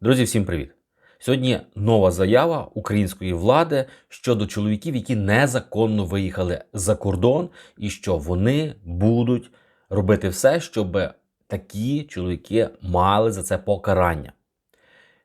Друзі, всім привіт! Сьогодні нова заява української влади щодо чоловіків, які незаконно виїхали за кордон, і що вони будуть робити все, щоб такі чоловіки мали за це покарання.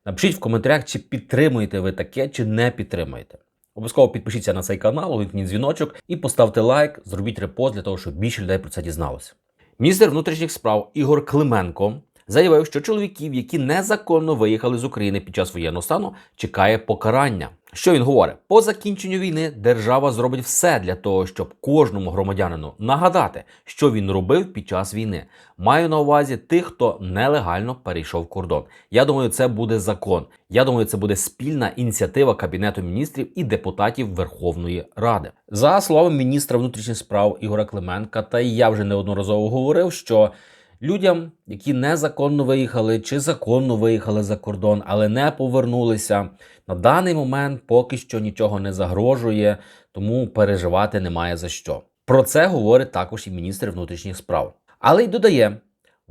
Напишіть в коментарях, чи підтримуєте ви таке, чи не підтримуєте. Обов'язково підпишіться на цей канал, увімкніть дзвіночок і поставте лайк, зробіть репост для того, щоб більше людей про це дізналося. Міністр внутрішніх справ Ігор Клименко заявив, що чоловіків, які незаконно виїхали з України під час воєнного стану, чекає покарання. Що він говорить? По закінченню війни держава зробить все для того, щоб кожному громадянину нагадати, що він робив під час війни. Маю на увазі тих, хто нелегально перейшов кордон. Я думаю, це буде закон. Я думаю, це буде спільна ініціатива Кабінету міністрів і депутатів Верховної Ради. За словами міністра внутрішніх справ Ігора Клименка, та я вже неодноразово говорив, що людям, які незаконно виїхали чи законно виїхали за кордон, але не повернулися, на даний момент поки що нічого не загрожує, тому переживати немає за що. Про це говорить також і міністр внутрішніх справ. Але й додає.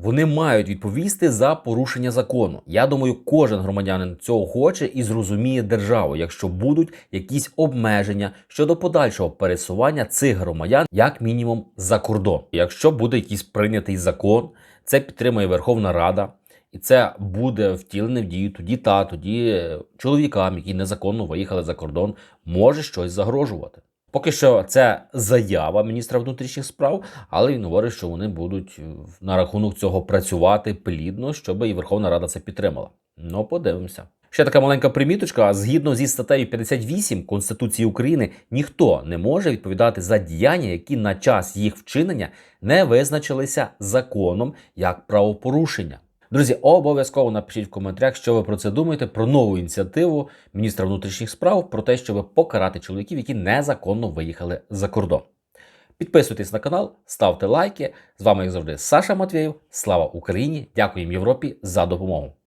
Вони мають відповісти за порушення закону. Я думаю, кожен громадянин цього хоче і зрозуміє державу, якщо будуть якісь обмеження щодо подальшого пересування цих громадян, як мінімум, за кордон. Якщо буде якийсь прийнятий закон, це підтримує Верховна Рада, і це буде втілене в дію. Тоді та тоді е, чоловікам, які незаконно виїхали за кордон, може щось загрожувати. Поки що це заява міністра внутрішніх справ, але він говорить, що вони будуть е, на рахунок цього працювати плідно, щоб і Верховна Рада це підтримала. Ну, подивимося. Ще така маленька приміточка. Згідно зі статтею 58 Конституції України, ніхто не може відповідати за діяння, які на час їх вчинення не визначилися законом як правопорушення. Друзі, обов'язково напишіть в коментарях, що ви про це думаєте, про нову ініціативу міністра внутрішніх справ, про те, щоб покарати чоловіків, які незаконно виїхали за кордон. Підписуйтесь на канал, ставте лайки. З вами, як завжди, Саша Матвєєв. Слава Україні! Дякуємо Європі за допомогу.